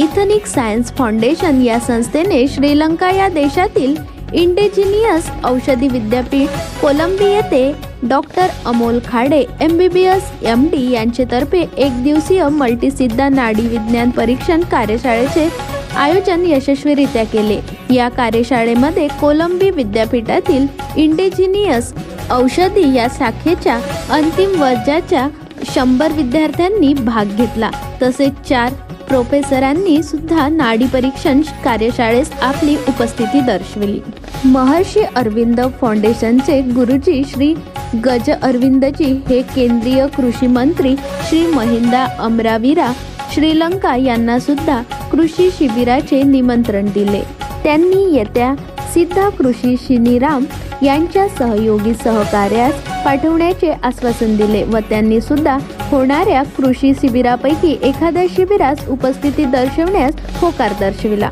Ethnic science foundation या संस्थेने श्रीलंका या देशातील इंडिजिनियस औषधी विद्यापीठ कोलंबी येथे doctor Amol Khade M B B S M D यांच्यातर्फे एक दिवसीय मल्टीसिद्धा नाडी विज्ञान परीक्षण कार्यशाळेचे आयोजन यशस्वीरित्या केले. या कार्यशाळेमध्ये कोलंबी विद्यापीठातील इंडिजिनियस औषधी या शाखेच्या अंतिम वर्जाच्या शंभर विद्यार्थ्यांनी भाग घेतला. तसेच चार प्रोफेसरांनी सुद्धा नाडी परीक्षण कार्यशाळेस आपली उपस्थिती दर्शविली. महर्षी अरविंद फाउंडेशनचे गुरुजी श्री गज अरविंदजी हे केंद्रीय कृषी मंत्री श्री महिंदा अमरावीरा श्रीलंका यांना सुद्धा कृषी शिबिराचे निमंत्रण दिले. त्यांनी येत्या सिद्धा कृषी शिनीराम यांच्या सहयोगी सहकार्यास पाठवण्याचे आश्वासन दिले व त्यांनी सुद्धा होणाऱ्या कृषी शिबिरापैकी एखाद्या शिबिरास उपस्थिती दर्शवण्यास होकार दर्शविला.